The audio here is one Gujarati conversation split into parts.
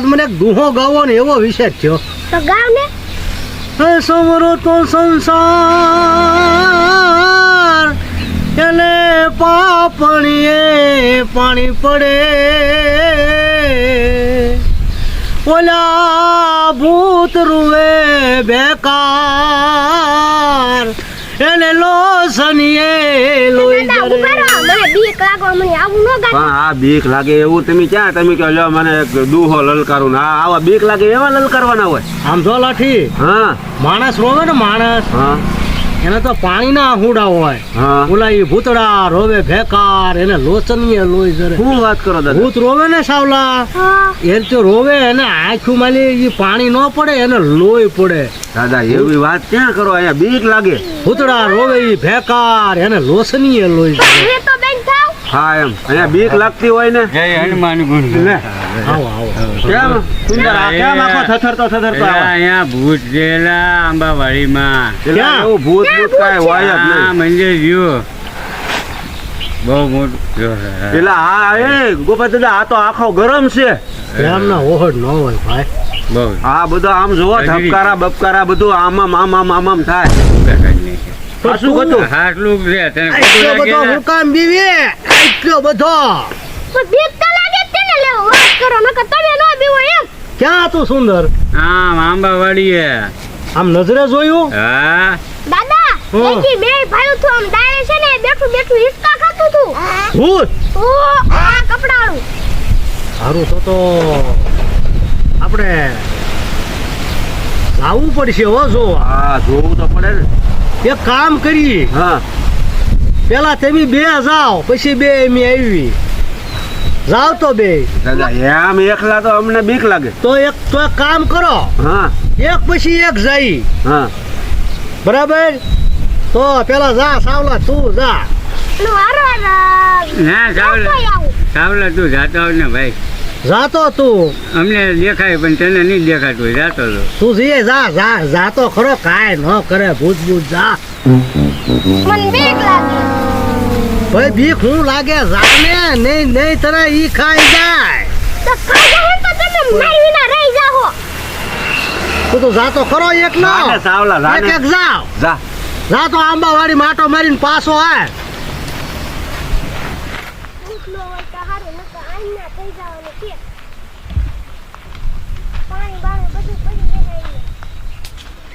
આજ મને ગુહો ગાવો ને એવો વિષય થયો. તો ગાવ ને? હે સમરો તો સંસાર એને પાપણીએ પાણી પડે. ઓલા ભૂત રૂવે બેકાર એને લોસનીએ લોહી મને બીક લાગો મને આવું ન ગાય પણ આ બીક લાગે એવું. તમે ક્યાં? તમે કહો લ્યો મને દુહો લલકારું. ના આવા બીક લાગે એવા લલકારવાના હોય. આમ જો લાઠી. હા. માણસ રોવે ને માણસ. હા. એને તો પાણીના હુંડા હોય. ઓલા ઈ ભૂતડા રોવે ભેકાર એને લોચનીય લોહી જરે. શું વાત કરો દાદા? ભૂત રોવે ને સાવલા. હા. એ તો રોવે એને આખું માલી ઈ પાણી ન પડે એને લોહી પડે. દાદા એવી વાત ક્યાં કરો? અહીંયા બીક લાગે. ભૂતડા રોવે ઈ ભેકાર એને લોચનીય લોહી જરે. હા એમ. અહીંયા બીક લાગતી હોય ને. જય હનુમાન ગુણ લે. આવો આવો કેમ? સુંદર આ કેમ આખો થથરતો થથરતો આવે? અહીંયા ભૂત જેલા આંબાવાડીમાં. ક્યાં? એવું ભૂત ભૂત કાંઈ હોય જ આ નહીં મંદિર રહ્યું બહુ મોટું એટલે આ એ ગોપાલ દાદા આ તો આખો ગરમ છે. ઓહડ ન હોય ભાઈ. બહુ. આ બધો આમ જોવો. ધબકારા બબકારા બધું આમ આમ આમ આમ આમ થાય. શું હતું હાટલું છે તને આટલો બધો લાગે ને? બીવે આટલો બધો? પણ બીક તો લાગે જ તેને લેવો વાત કરો નકર તમે ન બીવો એમ. ક્યાં હતું સુંદર? આમ આંબાવાડીએ. આમ નજરે જોયું? હા. દાદા એકી બે ભાઈ થું આમ ડાળે છે ને બેઠું બેઠું હિસકા ખાતું તું ભૂત! ઓ આ કપડાળું. સારું તો તો આપણે લાવવું પડશે હો જો. હા જોવું તો પડે ને એક કામ કરી. હા. પેલા તમે બે જાઓ પછી બે એમી આવી. જાઓ તો બે. દાદા આમ એકલા તો અમને બીક લાગે. તો એક તો એક કામ કરો. હા. એક પછી એક જઈ હા. બરાબર? તો પેલા જા સાવલા તું જા. નો સાવલા. સાવલા તું જાતો આવ ને ભાઈ. જાતો તું. અમને દેખાય પણ તને નહીં દેખાતું હોય જાતો તો તું જઈએ જા જા જાતો ખરો કાય ન કરે ભૂત ભૂત જા. મને બીક લાગે. ભાઈ બીક હું લાગે જાને નહીં નહીં તને ઈ ખાઈ જાય. તો ખાઈ જાય તો તમે મારી વિના રહી જાહો. તું તો જાતો ખરો એક નો જાને સાવલા. એક એક જાવ. જા. જા તો આંબાવાડી માટો મારીને પાછો આય ઉઠલો હોય તો હારું નકર આઈના થઈ જવાનું છે પાણી બાણી બધું પડી જાય અહીંયા.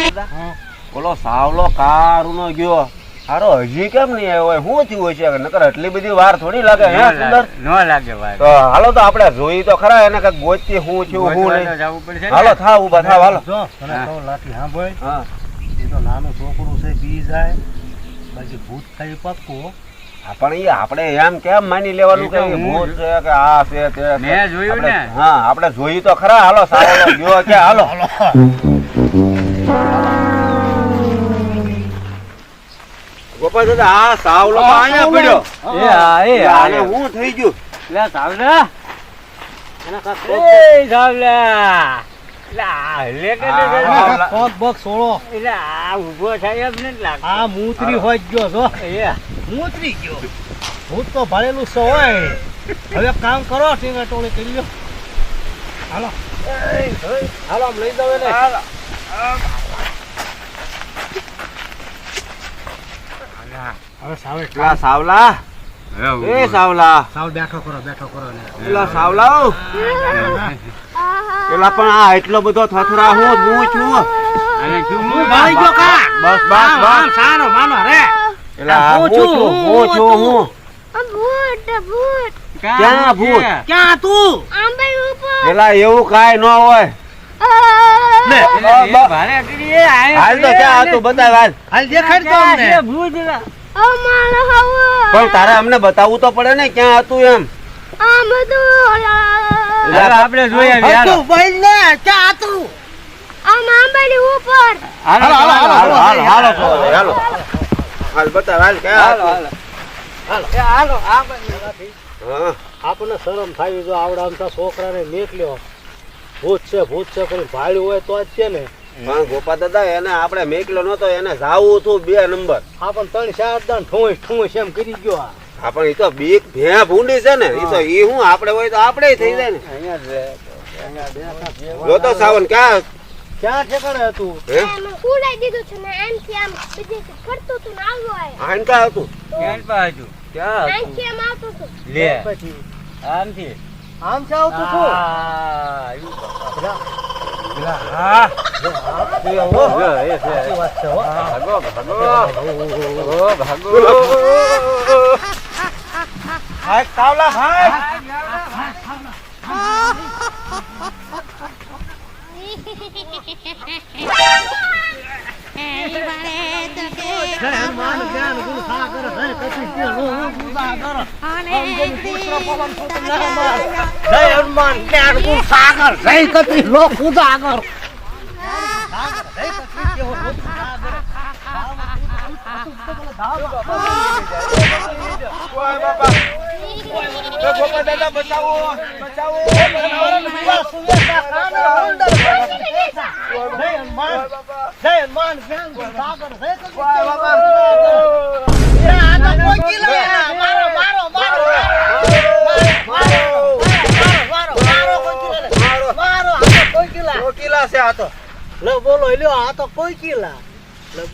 ઓ બાપલા બોલો સાવલો કારુનો ગયો. હારો હજી કેમ નહીં આવ્યો? હોય શું થયું હશે? નકર એટલી બધી વાર થોડી લાગે હે સુંદર? ન લાગે વાર. તો હાલો તો આપણે જોઈ તો ખરા એને કંઈક ગોચતી શું થયું શું નહીં. જવું પડશે ને. હાલો થા ઊભા થા હાલો. જો તને તો લાઠી હા ભાઈ હા. એ તો નાનું છોકરું છે બી જાય. બાકી ભૂત થઈ પાકું પણ એ આપણે એમ કેમ માની લેવાનું કે ભૂત છે કે આ છે તે મેં જોયું આપણે- ને. હા આપણે જોયું તો ખરા. હાલો સારો ગયો કે હાલો. ગોપાલ દાદા આ સાવલો અહીંયા પડ્યો. એ હા, એ આને હું. થઈ ગયો? લે સાવલા. એના એ સાવલા. લે આ લે કે લે. સાવલા. આ. આ એ મૂતરી ગયો. ભૂત તો ભરેલું છે હવે એક કામ કરો ટીંગા ટોળી કરી લ્યો. હાલો. હાલો આમ લઈ જાવ એને હવે સાવે પેલા સાવલા. એ સાવલા. સાવ બેઠો કરો બેઠો કરો પેલા સાવલા પેલા પણ આ એટલો બધો થથરા હું હું છું. અને હું ભાઈ ગયો કા? બસ બસ આમ, આમ, બસ સાનો માનો રે. પેલા હું હું છું, હું હું છું હું. ભૂત ભૂત. ક્યાં ભૂત? ક્યાં તું? આંબાઈ ઉપર. પેલા એવું કાંઈ ન હોય. આયા હાલ તો ક્યાં હતું બતાવ હાલ. હાલ દેખાડ તો અમને. હવો. પણ તારે અમને બતાવવું તો પડે ને ક્યાં હતું એમ. આ બધું આપણે જોઈ આવીએ હાલો. બોલ ને ક્યાં હતું? આ માંબડી ઉપર. હાલો હાલો, હાલો, હાલો હાલો હાલો હાલો હાલો હાલ. બતાવ હાલ કે હાલો હાલો. હાલો હા. આપણને શરમ થાય જો આવડા છોકરા છોકરાને નીકળ્યો ભૂત છે ભૂત છે કરી ભાડ્યું હોય તો જ છે ને. હા ગોપા દાદા એને આપણે મેકલો નતો એને જાવું હતું બે નંબર. આપણને ત્રણ ચાર દાન ઠોંસ ઠોંસ એમ કરી ગયો આ. હા પણ એ તો બીક ભે ભૂંડી છે ને એ તો એ હું આપણે હોય તો આપણે થઈ જાય ને. અહીંયા જો તો સાવન ક્યાં? ક્યાં ઠેકાણે હતું? હે? ઉડાઈ દીધું છે ને આમથી આમ બીજે ફરતું હતું ને આવ્યો આ. આન ક્યાં હતું? ક્યાં પાછું ક્યાં હતું? આમથી આમ આવતું હતું. લે. પછી? આમ આવતું હા, બાપા. હા જો, એ છે. સાચી વાત છે હો ભાગો ભાગો ભાગો ભાગો હાય કાવલા હાય હનુમાન જ્ઞાન ગુણ સાગર જય કપી કે લો ગુદાગર જય હનુમાન જ્ઞાન ગુણ સાગર જય કત્રી લોક ગુદાગર જય હનુમાન જ્ઞાન ગુણ સાગર જય કપી તો. લો બોલો લ્યો આ તો કોઈ કિલ્લા